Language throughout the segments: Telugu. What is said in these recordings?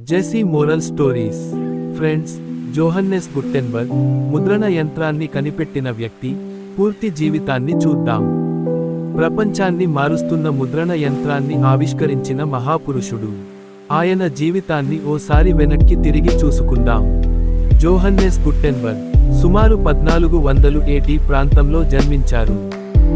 జెసీ moral stories friends Johannes Gutenberg ముద్రణ యంత్రాన్ని కనిపెట్టిన వ్యక్తి పూర్తి జీవితాన్ని చూద్దాం. ప్రపంచాన్ని మారుస్తున్న ముద్రణ యంత్రాన్ని ఆవిష్కరించిన మహాపురుషుడు. ఆయన జీవితాన్ని ఓసారి వెనక్కి తిరిగి చూసుకుందాం. జోహన్నెస్ గుట్టెన్బర్గ్ సుమారు పద్నాలుగు వందలు ఏటి ప్రాంతంలో జన్మించారు.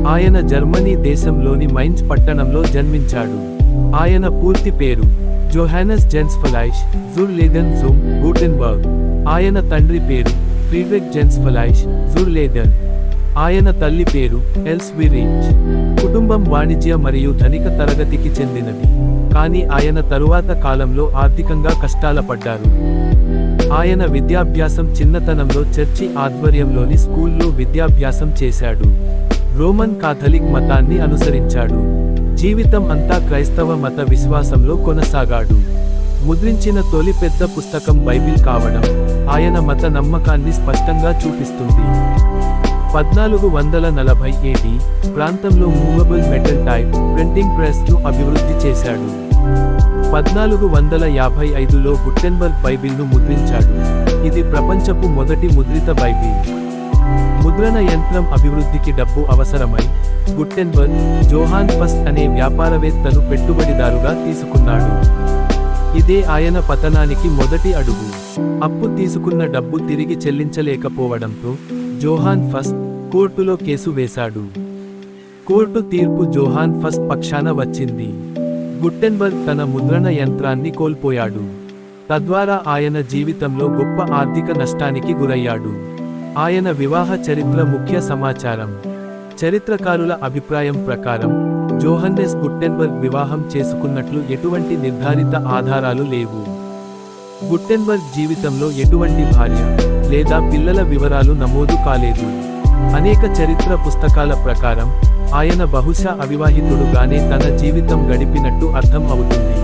ఆయన జర్మనీ దేశంలోని మైన్స్ పట్టణంలో జన్మించాడు. ఆయన పూర్తి పేరు Johannes Gensfleisch zur Laden zum Gutenberg ఆయన తండ్రి పేరు ఫ్రీడ్రిక్ జెన్స్ ఫలైష్ జుర్ లేదన్ ఆయన తల్లి పేరు ఎల్స్విరిచ్. కుటుంబం వాణిజ్య మరియు ధనిక తరగతికి చెందినది. కానీ ఆయన తరువాత కాలంలో ఆర్థికంగా కష్టాల పడ్డారు. ఆయన విద్యాభ్యాసం చిన్నతనంలో చర్చి ఆధ్వర్యంలోని స్కూల్లో విద్యాభ్యాసం చేశాడు. రోమన్ కాథలిక్ మతాన్ని అనుసరించాడు. జీవితం అంతా క్రైస్తవ మత విశ్వాసంలో కొనసాగాడు. ముద్రించిన తొలి పెద్ద పుస్తకం బైబిల్ కావడం ఆయన మత నమ్మకాన్ని స్పష్టంగా చూపిస్తుంది. పద్నాలుగు వందల నలభై ఏడి ప్రాంతంలో మూవబుల్ మెటల్ టైప్ ప్రింటింగ్ ప్రెస్ను అభివృద్ధి చేశాడు. పద్నాలుగు వందల యాభై ఐదులో గుట్టెన్బర్గ్ బైబిల్ను ముద్రించాడు. ఇది ప్రపంచపు మొదటి ముద్రిత బైబిల్. ముద్రణ యంత్రం అభివృద్ధికి డబ్బు అవసరమై గుట్టెన్బర్గ్ జోహాన్ ఫస్ట్ అనే వ్యాపారవేత్తను పెట్టుబడిదారుగా తీసుకున్నాడు. ఇదే ఆయన పతనానికి మొదటి అడుగు. అప్పు తీసుకున్న డబ్బు తిరిగి చెల్లించలేకపోవడంతో జోహాన్ ఫస్ట్ కోర్టులో కేసు వేశాడు. కోర్టు తీర్పు జోహాన్ ఫస్ట్ పక్షాన వచ్చింది. గుట్టెన్బర్గ్ తన ముద్రణ యంత్రాన్ని కోల్పోయాడు. తద్వారా ఆయన జీవితంలో గొప్ప ఆర్థిక నష్టానికి గురయ్యాడు. ఆయన వివాహ చరిత్ర ముఖ్య సమాచారం. చరిత్రకారుల అభిప్రాయం ప్రకారం జోహన్నెస్ గుట్టెన్బర్గ్ వివాహం చేసుకున్నట్లు ఎటువంటి నిర్ధారిత ఆధారాలు లేవు. గుట్టెన్బర్గ్ జీవితంలో ఎటువంటి భార్య లేదా పిల్లల వివరాలు నమోదు కాలేదు. అనేక చరిత్ర పుస్తకాల ప్రకారం ఆయన బహుశా అవివాహితుడుగానే తన జీవితం గడిపినట్టు అర్థం అవుతుంది.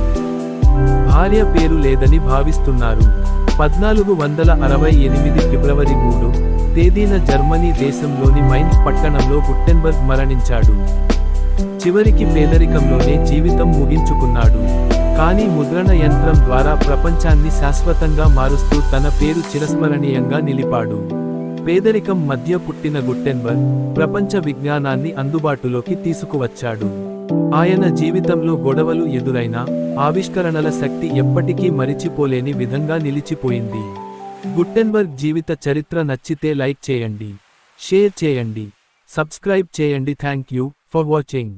భార్య పేరు లేదని భావిస్తున్నారు. పద్నాలుగు వందల అరవై ఎనిమిది ఫిబ్రవరి మూడు తేదీన జర్మనీ దేశంలోని మైన్స్ పట్టణంలో గుట్టెన్బర్గ్ మరణించాడు. చివరికి పేదరికంలోనే జీవితం ముగించుకున్నాడు. కానీ ముద్రణ యంత్రం ద్వారా ప్రపంచాన్ని శాశ్వతంగా మారుస్తూ తన పేరు చిరస్మరణీయంగా నిలిపాడు. పేదరికం మధ్య పుట్టిన గుట్టెన్బర్గ్ ప్రపంచ విజ్ఞానాన్ని అందుబాటులోకి తీసుకువచ్చాడు. ఆయన జీవితంలో గొడవలు ఎదురైనా ఆవిష్కరణల శక్తి ఎప్పటికీ మరిచిపోలేని విధంగా నిలిచిపోయింది. గుట్టెన్బర్గ్ జీవిత చరిత్ర నచ్చితే లైక్ చేయండి షేర్ చేయండి సబ్స్క్రైబ్ చేయండి. Thank you for watching.